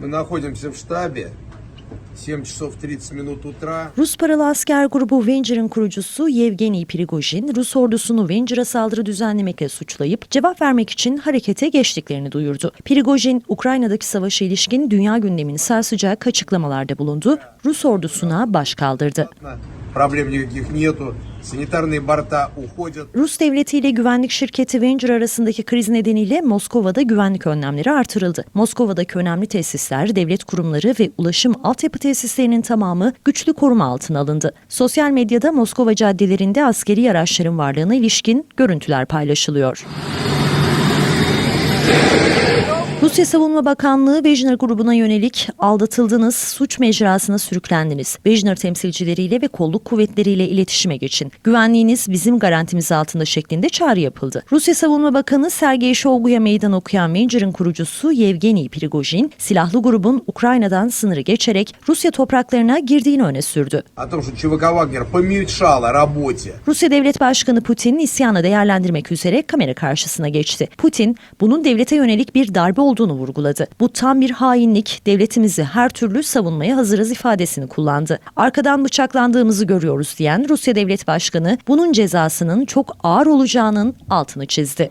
Мы находимся в штабе. 7 часов 30 минут утра. Rus paralı asker grubu Venger'ın kurucusu Yevgeny Prigojin, Rus ordusunu Venger'a saldırı düzenlemekle suçlayıp cevap vermek için harekete geçtiklerini duyurdu. Prigojin, Ukrayna'daki savaşa ilişkin dünya gündemini sarsacak açıklamalarda bulundu. Rus ordusuna baş kaldırdı. Проблем никаких нету. Санитарные борта уходят. Rus devleti ile güvenlik şirketi Venger arasındaki kriz nedeniyle Moskova'da güvenlik önlemleri artırıldı. Moskova'daki önemli tesisler, devlet kurumları ve ulaşım altyapı tesislerinin tamamı güçlü koruma altına alındı. Sosyal medyada Moskova caddelerinde askeri araçların varlığına ilişkin görüntüler paylaşılıyor. Rusya Savunma Bakanlığı Vejner grubuna yönelik aldatıldınız, suç mecrasına sürüklendiniz. Vejner temsilcileriyle ve kolluk kuvvetleriyle iletişime geçin. Güvenliğiniz bizim garantimiz altında şeklinde çağrı yapıldı. Rusya Savunma Bakanı Sergey Shoigu'ya meydan okuyan Vejner'in kurucusu Yevgeni Prigojin, silahlı grubun Ukrayna'dan sınırı geçerek Rusya topraklarına girdiğini öne sürdü. Rusya Devlet Başkanı Putin isyanı değerlendirmek üzere kamera karşısına geçti. Putin, bunun devlete yönelik bir darbe olduğunu vurguladı. Bu tam bir hainlik, devletimizi her türlü savunmaya hazırız ifadesini kullandı. Arkadan bıçaklandığımızı görüyoruz diyen Rusya Devlet Başkanı, bunun cezasının çok ağır olacağının altını çizdi.